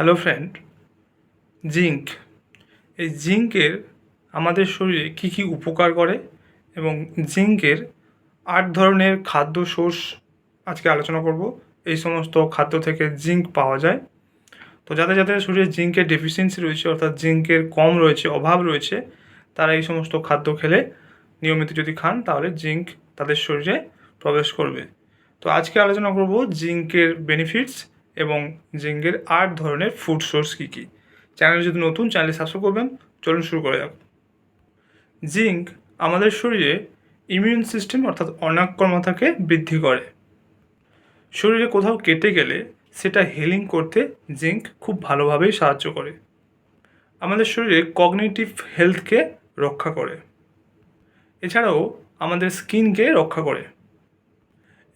Hello friend zinc এই জিঙ্কের আমাদের শরীরে কী কী উপকার করে? এবং জিঙ্কের আট ধরনের খাদ্য সোর্স আজকে আলোচনা করব। এই সমস্ত খাদ্য থেকে জিঙ্ক পাওয়া যায়। তো যাদের যাদের শরীরে জিঙ্কের ডেফিসিয়েন্সি রয়েছে, অর্থাৎ জিঙ্কের কম রয়েছে, অভাব রয়েছে, তারা এই সমস্ত খাদ্য খেলে নিয়মিত যদি খান, তাহলে জিঙ্ক তাদের শরীরে প্রবেশ করবে। তো আজকে আলোচনা করব জিঙ্কের বেনিফিটস এবং জিঙ্কের আট ধরনের ফুড সোর্স কী কী? চ্যানেল যদি নতুন চ্যানেল সাবস্ক্রাইব করবেন, চলুন শুরু করা যাক। জিঙ্ক আমাদের শরীরে ইমিউন সিস্টেম অর্থাৎ অনাক্রমতাকে বৃদ্ধি করে। শরীরে কোথাও কেটে গেলে সেটা হিলিং করতে জিঙ্ক খুব ভালোভাবেই সাহায্য করে। আমাদের শরীরে কগনিটিভ হেলথকে রক্ষা করে। এছাড়াও আমাদের স্কিনকে রক্ষা করে।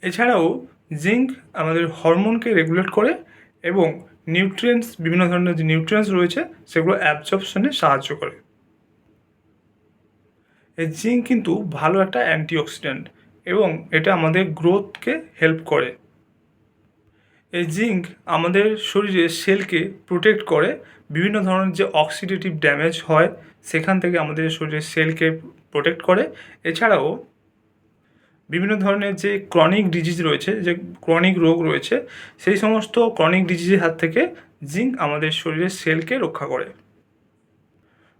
এছাড়াও জিঙ্ক আমাদের হরমোনকে রেগুলেট করে এবং নিউট্রিয়েন্টস বিভিন্ন ধরনের যে নিউট্রিয়েন্টস রয়েছে, সেগুলো অ্যাবজর্পশনে সাহায্য করে। এই জিঙ্ক কিন্তু ভালো একটা অ্যান্টিঅক্সিডেন্ট এবং এটা আমাদের গ্রোথকে হেল্প করে। এই জিঙ্ক আমাদের শরীরের সেলকে প্রোটেক্ট করে, বিভিন্ন ধরনের যে অক্সিডেটিভ ড্যামেজ হয়, সেখান থেকে আমাদের শরীরের সেলকে প্রোটেক্ট করে। এছাড়াও বিভিন্ন ধরনের যে ক্রনিক ডিজিজ রয়েছে, যে ক্রনিক রোগ রয়েছে, সেই সমস্ত ক্রনিক ডিজিজের হাত থেকে জিঙ্ক আমাদের শরীরের সেলকে রক্ষা করে।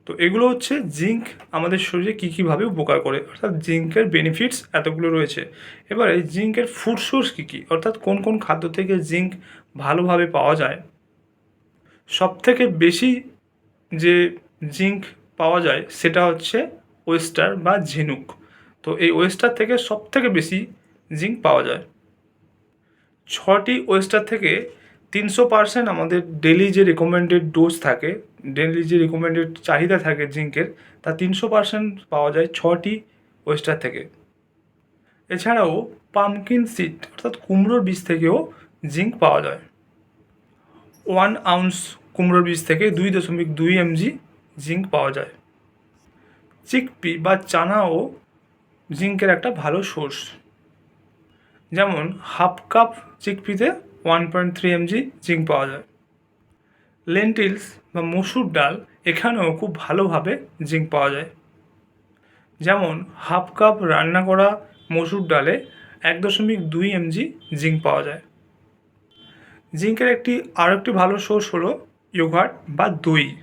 তো এগুলো হচ্ছে জিঙ্ক আমাদের শরীরে কী কীভাবে উপকার করে, অর্থাৎ জিঙ্কের বেনিফিটস এতগুলো রয়েছে। এবারে জিঙ্কের ফুড সোর্স কী কী, অর্থাৎ কোন কোন খাদ্য থেকে জিঙ্ক ভালোভাবে পাওয়া যায়। সব থেকে বেশি যে জিঙ্ক পাওয়া যায়, সেটা হচ্ছে ওয়েস্টার বা ঝিনুক তো এই ওয়েস্টার থেকে সব থেকে বেশি জিঙ্ক পাওয়া যায়। ছটি ওয়েস্টার থেকে তিনশো পার্সেন্ট আমাদের ডেলি যে রেকমেন্ডেড ডোজ থাকে ডেলি যে রেকমেন্ডেড চাহিদা থাকে জিঙ্কের, তা তিনশো পার্সেন্ট পাওয়া যায় ছটি ওয়েস্টার থেকে। এছাড়াও পামকিন সিড, অর্থাৎ কুমড়োর বীজ থেকেও জিঙ্ক পাওয়া যায়। ওয়ান আউন্স কুমড়োর বীজ থেকে দুই দশমিক দুই এমজি জিঙ্ক পাওয়া যায়। চিকপি বা চানাও জিঙ্কের একটা ভালো সোর্স। যেমন half cup চিকপিতে one point three MG zinc পাওয়া যায়। লেন্টিলস বা মসুর ডাল এখানেও খুব ভালোভাবে জিঙ্ক পাওয়া যায়। যেমন হাফ কাপ রান্না করা মসুর ডালে এক দশমিক দুই এমজি জিঙ্ক পাওয়া যায়। জিঙ্কের একটি আরও একটি ভালো সোর্স হলো ইয়োগার্ট বা দই।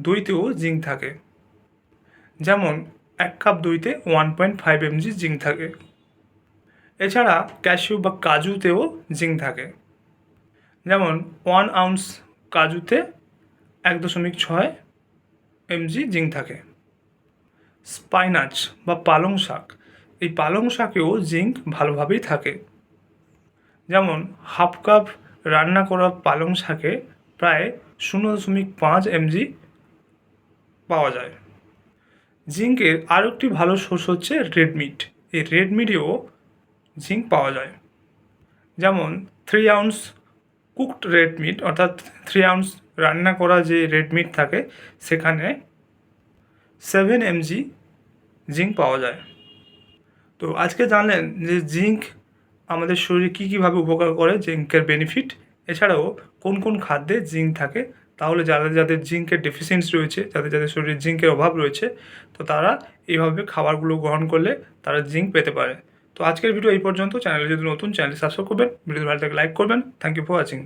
দইতেও জিঙ্ক থাকে। যেমন এক cup দইতে one point five MG zinc থাকে। এছাড়া ক্যাশিউ বা কাজুতেও জিঙ্ক থাকে। যেমন ওয়ান আউন্স কাজুতে এক দশমিক ছয় এমজি জিঙ্ক থাকে। স্পাইনাচ বা পালং শাক, এই পালং শাকেও জিঙ্ক ভালোভাবেই থাকে। যেমন হাফ কাপ রান্না করা পালং শাকে প্রায় শূন্য দশমিক পাঁচ এমজি পাওয়া যায়। জিঙ্কের আরও একটি ভালো সোর্স হচ্ছে রেড মিট। এই রেড মিটেও জিঙ্ক পাওয়া যায়। যেমন three ounce cooked red meat অর্থাৎ থ্রি আউন্স রান্না করা যে রেড মিট থাকে, সেখানে সেভেন এমজি জিঙ্ক পাওয়া যায়। তো আজকে জানলেন যে জিঙ্ক আমাদের শরীরে কী কীভাবে উপকার করে জিঙ্কের বেনিফিট এছাড়াও কোন কোন খাদ্যে জিঙ্ক থাকে তাহলে যাদের যাদের জিঙ্কের ডেফিসিয়েন্সি রয়েছে, যাদের যাদের শরীরে জিঙ্কের অভাব রয়েছে, তো তারা এইভাবে খাবারগুলো গ্রহণ করলে তারা জিঙ্ক পেতে পারে। তো আজকের ভিডিও এই পর্যন্ত। চ্যানেলে যদি নতুন চ্যানেল সাবস্ক্রাইব করবেন। ভিডিও ভালো থেকে লাইক করবেন। Thank you for watching